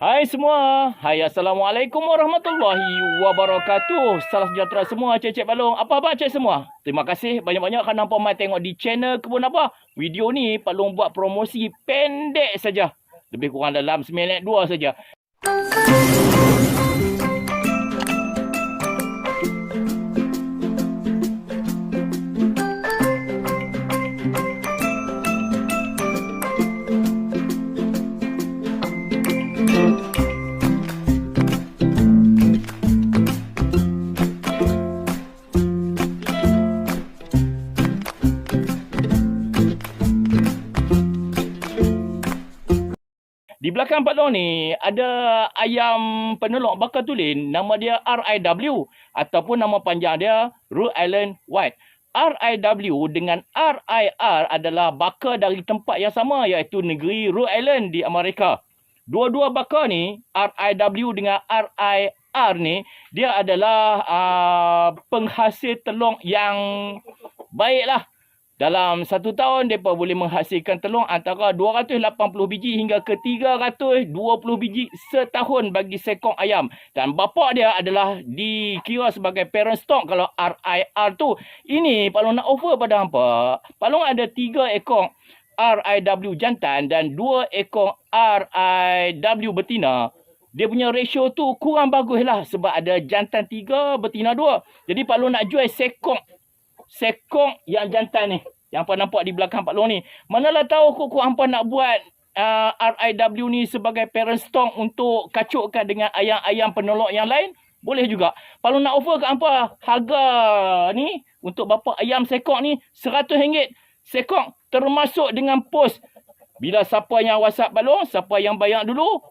Hai semua. Hai Assalamualaikum warahmatullahi wabarakatuh. Salam sejahtera semua cecek balong. Apa khabar cek semua? Terima kasih banyak-banyak kerana apa mai tengok di channel Kebun Apa. Video ni Palung buat promosi pendek saja. Lebih kurang dalam 9 minit 2 saja. Di belakang Pak Long ni ada ayam penelok bakar tulin nama dia RIW ataupun nama panjang dia Rhode Island White. RIW dengan RIR adalah bakar dari tempat yang sama iaitu negeri Rhode Island di Amerika. Dua-dua bakar ni RIW dengan RIR ni dia adalah uh, penghasil telur yang baiklah. Dalam satu tahun, mereka boleh menghasilkan telur antara 280 biji hingga ke 320 biji setahun bagi sekong ayam. Dan bapa dia adalah dikira sebagai parent stock kalau RIR tu. Ini Pak Long nak offer pada hampa. Pak Long ada 3 ekor RIW jantan dan 2 ekor RIW betina. Dia punya ratio tu kurang bagus lah sebab ada jantan 3, betina 2. Jadi Pak Long nak jual sekong sekong yang jantan ni. Yang apa nampak di belakang Pak Long ni. Manalah tahu kok hampa nak buat uh, RIW ni sebagai parent stock untuk kacukkan dengan ayam-ayam penolok yang lain. Boleh juga. Long nak offer ke hampa harga ni untuk bapa ayam sekok ni RM100 sekok termasuk dengan pos. Bila siapa yang WhatsApp Pak Long, siapa yang bayar dulu,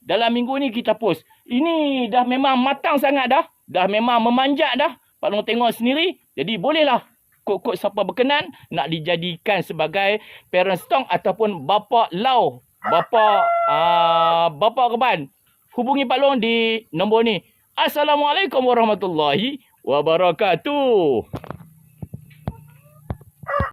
dalam minggu ni kita post. Ini dah memang matang sangat dah. Dah memang memanjat dah. Pak Long tengok sendiri. Jadi bolehlah kok-kok siapa berkenan nak dijadikan sebagai parent stock ataupun bapa lau. Bapa uh, bapa keban. Hubungi Pak Long di nombor ni. Assalamualaikum warahmatullahi wabarakatuh.